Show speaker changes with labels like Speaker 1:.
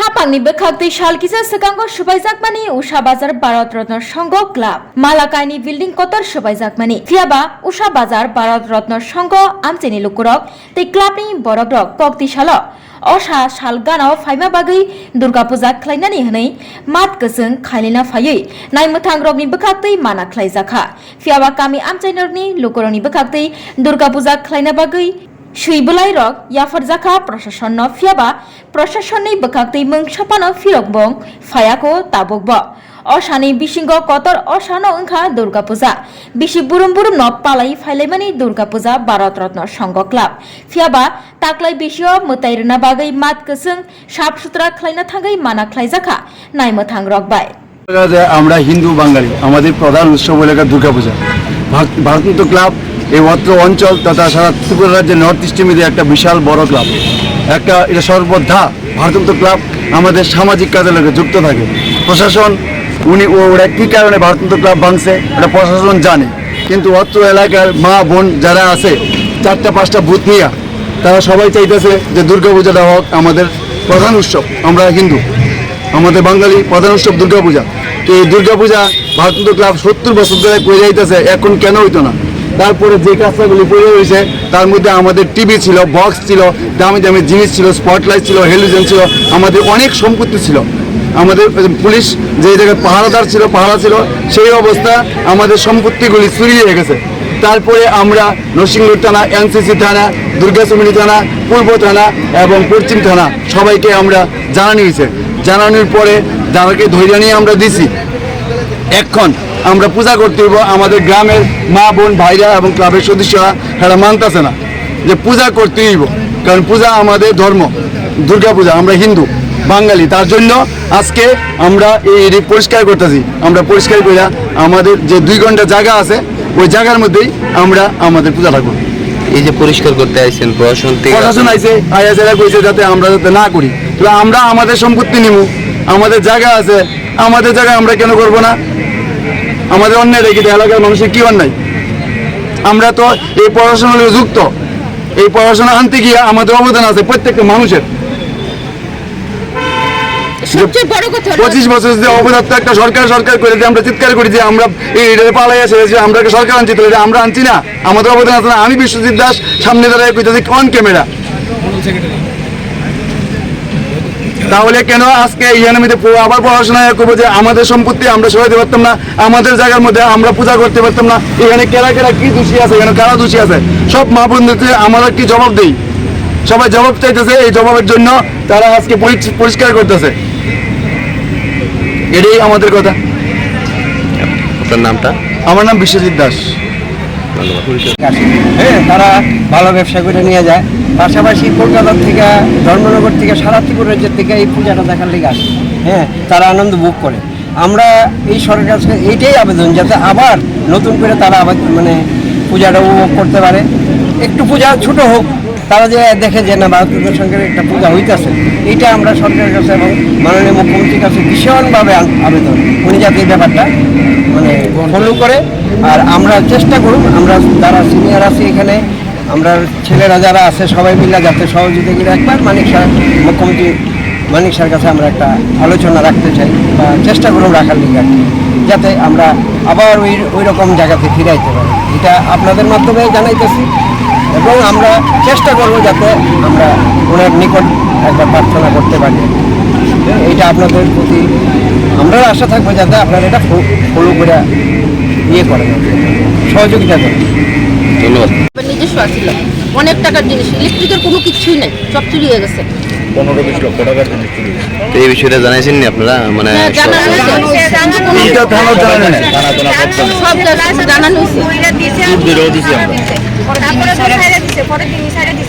Speaker 1: হাপানি বেখাক্তি শালকিসা সেকাঙ্গ সুবাইজাকমানি উষা বাজার ভারত রত্ন সংঘ ক্লাব। মালাকাইনি বিল্ডিং কতর সুবাইজাকমানি। ফিয়াবা উষা বাজার ভারত রত্ন সংঘ আমচেনি লুকুরক। তে ক্লাবনি বরক রক কক্তিশাল অসা শাল গানাও ফাইমা বাগৈ দুর্গা পূজা খ্লাইনানি হनै মাত গजों খাইলিনা ফাयै নাইমথাং রগনি বেখাক্তি মানা খ্লাইজাখা ফিয়াবা কামি আমচাইনরনি লুকুরনি বেখাক্তি দুর্গা পূজা খ্লাইনা বাগৈ। শৈবলাইরক ইয়াফারজাখা প্রশাসন ফিয়াবা প্রশাসননি বকাক্তি ফিরক বং ফায়াকো তাবক ব অসানি বিসিংগ কতর অশান অংখা দুর্গা পূজা বিশি বুরুম বুরুম ন পালাই ফাইলাইমানি দুর্গা পূজা ভারত রত্ন সংঘ ক্লাব ফিয়াবা তাকলাই বিশিও মোতাইরনা বাগৈ মাত কসং সাফ সুতরা খ্লাইনা থাঙ্গৈ মানা খ্লাইজাখা নাইমো থাং
Speaker 2: রকবাই আমরা হিন্দু বাঙালি আমাদের প্রধান উৎসব হলে দুর্গা পূজা ভারতন্ত ক্লাব এই অত্র অঞ্চল তথা সারা ত্রিপুরা রাজ্যের নর্থ ইস্টের মধ্যে একটা বিশাল বড় ক্লাব একটা এটা সর্বদা ভারতীয় ক্লাব আমাদের সামাজিক কাজের লোকে যুক্ত থাকে। প্রশাসন, উনি ওরা কী কারণে ভারতীয় ক্লাব ভাঙছে, এটা প্রশাসন জানে। কিন্তু অত্র এলাকার মা, বোন যারা আছে, চারটা, পাঁচটা বুথ নিয়ে, তারা সবাই চাইতেছে যে দুর্গাপূজাটা হোক আমাদের প্রধান উৎসব, আমরা হিন্দু। আমাদের বাঙালি প্রধান উৎসব দুর্গাপূজা তো এই দুর্গাপূজা ভারতীয় ক্লাব সত্তর বছর ধরে করে যাইতেছে, এখন কেন হইতো না? তারপরে যে কাজটাগুলি পড়ে রয়েছে, তার মধ্যে আমাদের টিভি ছিল বক্স ছিল, দামি দামি জিনিস ছিল স্পটলাইট ছিল হেলিজেন ছিল, আমাদের অনেক সম্পত্তি ছিল। আমাদের পুলিশ যে জায়গায় পাহারাদার ছিল, পাহারা ছিল, সেই অবস্থা আমাদের সম্পত্তিগুলি চুরি হয়ে গেছে। তারপরে আমরা নরসিংহ থানা, এনসিসি থানা, দুর্গাচুমনি থানা, পূর্ব থানা এবং পশ্চিম থানা সবাইকে আমরা জানানি হয়েছে। জানানোর পরে যাদেরকে ধৈর্য নিয়ে আমরা দিছি এখন আমরা পূজা করতে হইব আমাদের গ্রামের মা বোন ভাইরা এবং ক্লাবের সদস্যরা এরা মানতেছে না যে পূজা করতে হইব। কারণ পূজা আমাদের ধর্ম দুর্গা পূজা আমরা হিন্দু বাঙালি তার জন্য আজকে আমরা এই এটি পরিষ্কার করতেছি। আমরা পরিষ্কার করে আমাদের যে দুই ঘণ্টা জায়গা আছে ওই জায়গার মধ্যেই আমরা আমাদের পূজাটা করি
Speaker 3: এই যে পরিষ্কার করতে আইছেন প্রশাসন থেকে
Speaker 2: প্রশাসন আইছে আইয়াছেরা কইছে যাতে আমরা যাতে না করি। তাহলে আমরা আমাদের সম্পত্তি নিব আমাদের জায়গা আছে আমাদের জায়গা আমরা কেন করব না? আমাদের অন্যায় রেখে এলাকার মানুষের কি অন্যায়? আমরা তো এই পড়াশোনার লগে যুক্ত। এই পড়াশোনা আনতে গিয়ে আমাদের অবদান আছে প্রত্যেকটা মানুষের।
Speaker 1: সবচেয়ে বড় কথা
Speaker 2: পঁচিশ বছর যে অবদান একটা সরকার সরকার করে যে আমরা চিৎকার করি যে আমরা এই পালাই আছে যে আমরা সরকার আনছি তো এটা আমরা আনছি না। আমাদের অবদান আছে না। আমি বিশ্বজিৎ দাস সামনে দাঁড়ায় কইতেছি অন ক্যামেরা তাহলে কেন আজকে ইয়ানামিতে আবার পড়াশোনা করব যে আমাদের সম্পত্তি আমরা সরাইতে পারতাম না? আমাদের জায়গার মধ্যে আমরা পূজা করতে পারতাম না? এখানে কেরা কেরা কি দোষী আছে? এখানে কারা দোষী আছে? সব মা বোনদেরকে আমরা কি জবাব দেই? সবাই জবাব চাইতেছে এই জবাবের জন্য তারা আজকে পরিষ্কার করতেছে। এটাই আমাদের কথা।
Speaker 3: আপনার নামটা?
Speaker 2: আমার নাম বিশ্বজিৎ দাস।
Speaker 4: হ্যাঁ তারা ভালো ব্যবসা করে নিয়ে যায়। পাশাপাশি কলকাতা থেকে, ধর্মনগর থেকে সারা ত্রিপুরা রাজ্যের থেকে এই পূজাটা দেখার লেগে আসে। হ্যাঁ তারা আনন্দ ভোগ করে। আমরা এই সরকার কাছে এইটাই আবেদন, যাতে আবার নতুন করে তারা আবার মানে পূজাটা উপভোগ করতে পারে। একটু পূজা ছোট হোক, তারা যে দেখে যে না ভারতীয় সঙ্গের একটা পূজা হইতেছে, এইটা আমরা সরকারের কাছে এবং মাননীয় মুখ্যমন্ত্রীর কাছে ভীষণভাবে আবেদন। উনি যাতে এই ব্যাপারটা মানে ফলো করে। আর আমরা চেষ্টা করুন, আমরা যারা সিনিয়র আছি এখানে আমরা ছেলেরা যারা আছে সবাই মিলে যাতে সহযোগিতা করে। একবার মানিক স্যার, মুখ্যমন্ত্রী মানিক স্যার কাছে আমরা একটা আলোচনা রাখতে চাই বা চেষ্টা করুন রাখার লিগে। যাতে আমরা আবার ওই ওই রকম জায়গাতে ফিরাইতে পারি। এটা আপনাদের মাধ্যমে জানাইতেছি এবং আমরা চেষ্টা করব যাতে আমরা ওনার নিকট একবার প্রার্থনা করতে পারি। এটা আপনাদের প্রতি আমরা আশা থাকব যাতে আপনারা এটা ফলো করে ইয়ে করেন। সহযোগিতা করেন।
Speaker 3: ধন্যবাদ।
Speaker 5: নিজস্ব আছিল। অনেক টাকার জিনিস ইলেকট্রিকের কোনো কিছুই নেই সব চুরি হয়ে গেছে।
Speaker 3: এই বিষয়টা জানাইছেন নি আপনারা? মানে
Speaker 5: হ্যাঁ, সব জানা- জানানো হয়েছে।